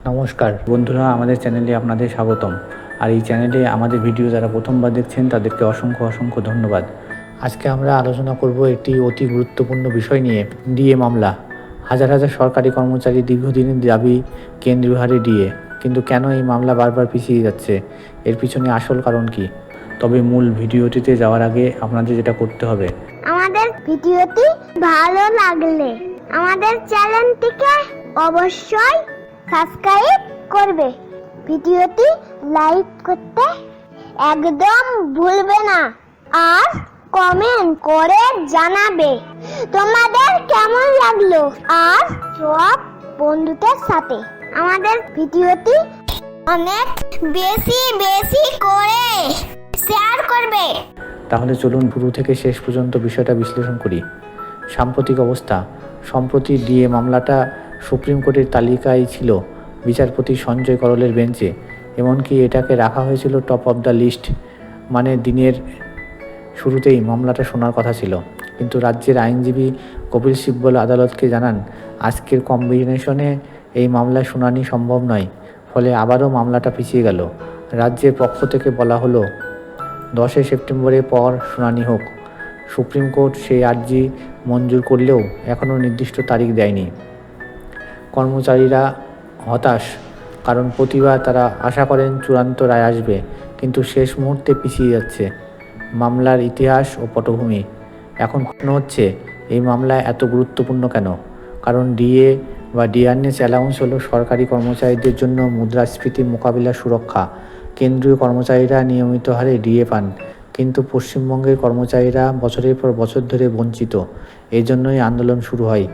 নমস্কার। বন্ধুরা, আমাদের চ্যানেলে আপনাদের স্বাগতম। আর এই চ্যানেলে আমাদের ভিডিও যারা প্রথমবার দেখছেন, তাদেরকে অসংখ্য অসংখ্য ধন্যবাদ। আজকে আমরা আলোচনা করব একটি অতি গুরুত্বপূর্ণ বিষয় নিয়ে, ডিএ মামলা। হাজার হাজার সরকারি কর্মচারী দীর্ঘদিনের দাবি কেন্দ্রীয় হারে ডিএ। কিন্তু কেন এই মামলা বারবার পিছিয়ে যাচ্ছে? এর পিছনে আসল কারণ কি? তবে মূল ভিডিওটিতে যাওয়ার আগে আপনাদের যেটা করতে হবে। আমাদের ভিডিওটি ভালো লাগলে আমাদের চ্যানেলটিকে অবশ্যই সাবস্ক্রাইব করবে। ভিডিওটি লাইক করতে একদম ভুলবে না আর কমেন্ট করে জানাবে। তোমাদের কেমন লাগল? আর সব বন্ধুদের সাথে। আমাদের ভিডিওটি অনেক বেশি বেশি করে শেয়ার করবে। তাহলে চলুন শুরু থেকে শেষ পর্যন্ত বিষয়টা বিশ্লেষণ করি। সাম্প্রতিক অবস্থা, সম্প্রতি ডিএ মামলাটা সুপ্রিম কোর্টের তালিকায় ছিল বিচারপতি সঞ্জয় করলের বেঞ্চে, এমনকি এটাকে রাখা হয়েছিল টপ অফ দ্য লিস্ট মানে দিনের শুরুতেই মামলাটা শোনার কথা ছিল। কিন্তু রাজ্যের আইনজীবী কপিল সিব্বল আদালতকে জানান, আজকের কম্বিনেশনে এই মামলায় শুনানি সম্ভব নয়, ফলে আবারও মামলাটা পিছিয়ে গেল। রাজ্যের পক্ষ থেকে বলা হলো, দশই সেপ্টেম্বরের পর শুনানি হোক। সুপ্রিম কোর্ট সেই আর্জি মঞ্জুর করলেও এখনও নির্দিষ্ট তারিখ দেয়নি। কর্মচারীরা হতাশ, কারণ প্রতিবার তারা আশা করেন চূড়ান্ত রায় আসবে, কিন্তু শেষ মুহূর্তে পিছিয়ে যাচ্ছে। মামলার ইতিহাস ও পটভূমি। এখন প্রশ্ন হচ্ছে, এই মামলা এত গুরুত্বপূর্ণ কেন? কারণ ডিএ বা ডিআরএস অ্যালাউন্স হলো সরকারি কর্মচারীদের জন্য মুদ্রাস্ফীতি মোকাবিলা সুরক্ষা। কেন্দ্রীয় কর্মচারীরা নিয়মিত হারে ডিএ পান, কিন্তু পশ্চিমবঙ্গের কর্মচারীরা বছরের পর বছর ধরে বঞ্চিত। এই জন্যই আন্দোলন শুরু হয়।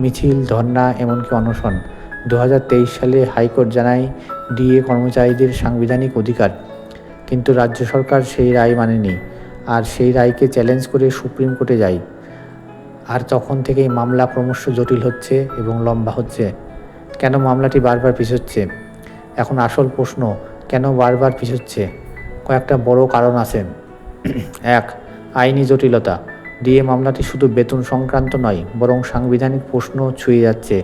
মিছিল ধর্না এমনকি অনশন। দু হাজার তেইশ সালে হাইকোর্ট জানায় ডিএ কর্মচারীদের সাংবিধানিক অধিকার। কিন্তু রাজ্য সরকার সেই রায় মানেনি। আর সেই রায়কে চ্যালেঞ্জ করে সুপ্রিম কোর্টে যায়। আর তখন থেকেই মামলা ক্রমশ জটিল হচ্ছে এবং লম্বা হচ্ছে। কেন মামলাটি বারবার পিছোচ্ছে? এখন আসল প্রশ্ন, কেন বারবার পিছোচ্ছে? কয়েকটা বড় কারণ আছে। এক, আইনি জটিলতা। ডিএ মামলাটি শুধু বেতন সংক্রান্ত নয়, বরং সাংবিধানিক প্রশ্ন ছুঁয়ে যাচ্ছে।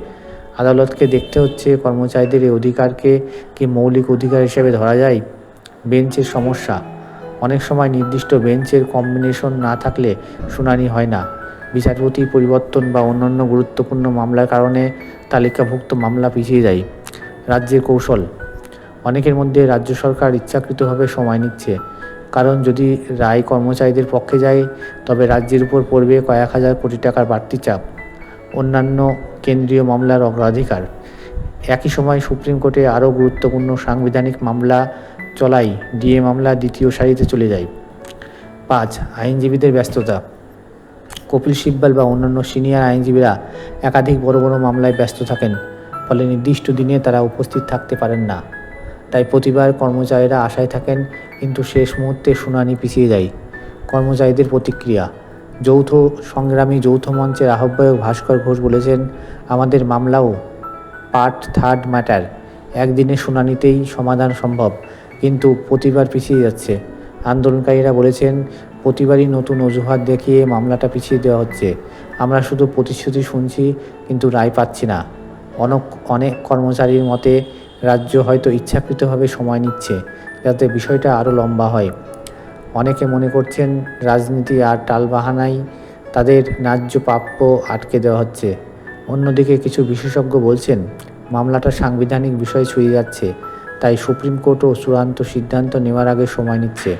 আদালতকে দেখতে হচ্ছে কর্মচারীদের এই অধিকারকে কি মৌলিক অধিকার হিসেবে ধরা যায়? বেঞ্চের সমস্যা। অনেক সময় নির্দিষ্ট বেঞ্চের কম্বিনেশন না থাকলে শুনানি হয় না। বিচারপতি পরিবর্তন বা অন্যান্য গুরুত্বপূর্ণ মামলার কারণে তালিকাভুক্ত মামলা পিছিয়ে যায়। রাজ্যের কৌশল। অনেকের মধ্যে রাজ্য সরকার ইচ্ছাকৃতভাবে সময় নিচ্ছে। কারণ যদি রায় কর্মচারীদের পক্ষে যায়, তবে রাজ্যের উপর পড়বে কয়েক হাজার কোটি টাকার বাড়তি চাপ। অন্যান্য কেন্দ্রীয় মামলার অগ্রাধিকার। একই সময় সুপ্রিম কোর্টে আরও গুরুত্বপূর্ণ সাংবিধানিক মামলা চলাই ডিএ মামলা দ্বিতীয় সারিতে চলে যায়। পাঁচ, আইনজীবীদের ব্যস্ততা। কপিল সিব্বাল বা অন্যান্য সিনিয়র আইনজীবীরা একাধিক বড় বড় মামলায় ব্যস্ত থাকেন, ফলে নির্দিষ্ট দিনে তারা উপস্থিত থাকতে পারেন না। তাই প্রতিবার কর্মচারীরা আশায় থাকেন কিন্তু শেষ মুহূর্তে শুনানি পিছিয়ে যায়। কর্মচারীদের প্রতিক্রিয়া। যৌথ সংগ্রামী যৌথ মঞ্চের আহ্বায়ক ভাস্কর ঘোষ বলেছেন, আমাদের মামলাও পার্ট থার্ড ম্যাটার একদিনে শুনানিতেই সমাধান সম্ভব, কিন্তু প্রতিবার পিছিয়ে যাচ্ছে। আন্দোলনকারীরা বলেছেন, প্রতিবারই নতুন অজুহাত দেখিয়ে মামলাটা পিছিয়ে দেওয়া হচ্ছে। আমরা শুধু প্রতিশ্রুতি শুনছি, কিন্তু রায় পাচ্ছি না। অনেক অনেক কর্মচারীর মতে, রাজ্য হয়তো ইচ্ছাকৃতভাবে সময় নিচ্ছে। যাতে বিষয়টা আরও লম্বা হয়। অনেকে মনে করছেন রাজনীতি আর টালবাহানাই তাদের ন্যায্য প্রাপ্য আটকে দেওয়া হচ্ছে। অন্যদিকে কিছু বিশেষজ্ঞ বলছেন, মামলাটা সাংবিধানিক বিষয় ছুঁয়ে যাচ্ছে, তাই সুপ্রিম কোর্টও চূড়ান্ত সিদ্ধান্ত নেওয়ার আগে সময় নিচ্ছে।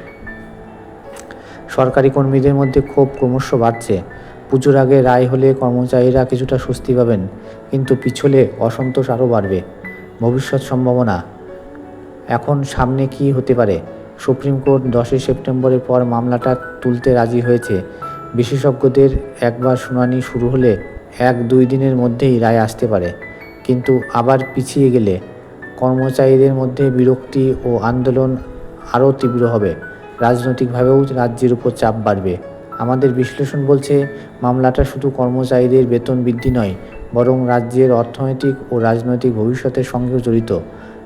সরকারি কর্মীদের মধ্যে ক্ষোভ ক্রমশ বাড়ছে। পুজোর আগে রায় হলে কর্মচারীরা কিছুটা স্বস্তি পাবেন, কিন্তু পিছলে অসন্তোষ আরও বাড়বে। ভবিষ্যৎ সম্ভাবনা এখন সামনে কি হতে পারে? সুপ্রিম কোর্ট দশই সেপ্টেম্বরের পর মামলাটা তুলতে রাজি হয়েছে। বিশেষজ্ঞদের একবার শুনানি শুরু হলে এক দুই দিনের মধ্যেই রায় আসতে পারে। কিন্তু আবার পিছিয়ে গেলে কর্মচারীদের মধ্যে বিরক্তি ও আন্দোলন আরও তীব্র হবে। রাজনৈতিকভাবেও রাজ্যের উপর চাপ বাড়বে। আমাদের বিশ্লেষণ বলছে, মামলাটা শুধু কর্মচারীদের বেতন বৃদ্ধি নয়, বরং রাজ্যের অর্থনৈতিক ও রাজনৈতিক ভবিষ্যতের সঙ্গেও জড়িত।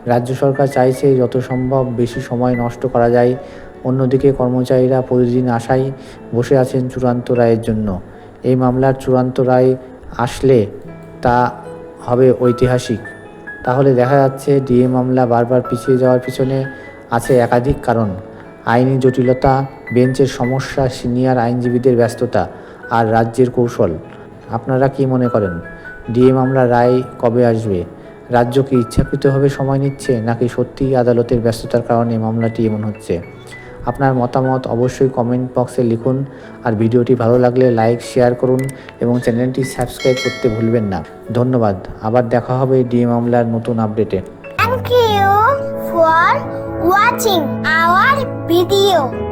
রাজ্য সরকার চাইছে যত সম্ভব বেশি সময় নষ্ট করা যায়। অন্যদিকে কর্মচারীরা প্রতিদিন আশায় বসে আছেন চূড়ান্ত রায়ের জন্য। এই মামলার চূড়ান্ত রায় আসলে তা হবে ঐতিহাসিক। তাহলে দেখা যাচ্ছে ডিএ মামলা বারবার পিছিয়ে যাওয়ার পিছনে আছে একাধিক কারণ। আইনি জটিলতা, বেঞ্চের সমস্যা, সিনিয়র আইনজীবীদের ব্যস্ততা আর রাজ্যের কৌশল। আপনারা কি মনে করেন, ডিএ মামলা রায় কবে আসবে? রাজ্য কি ইচ্ছাকৃতভাবে সময় নিচ্ছে, নাকি সত্যিই আদালতের ব্যস্ততার কারণে মামলাটি এমন হচ্ছে? আপনার মতামত অবশ্যই কমেন্ট বক্সে লিখুন, আর ভিডিওটি ভালো লাগলে লাইক শেয়ার করুন, এবং চ্যানেলটি সাবস্ক্রাইব করতে ভুলবেন না। ধন্যবাদ, আবার দেখা হবে ডিএ মামলার নতুন আপডেটে Thank you for watching our video.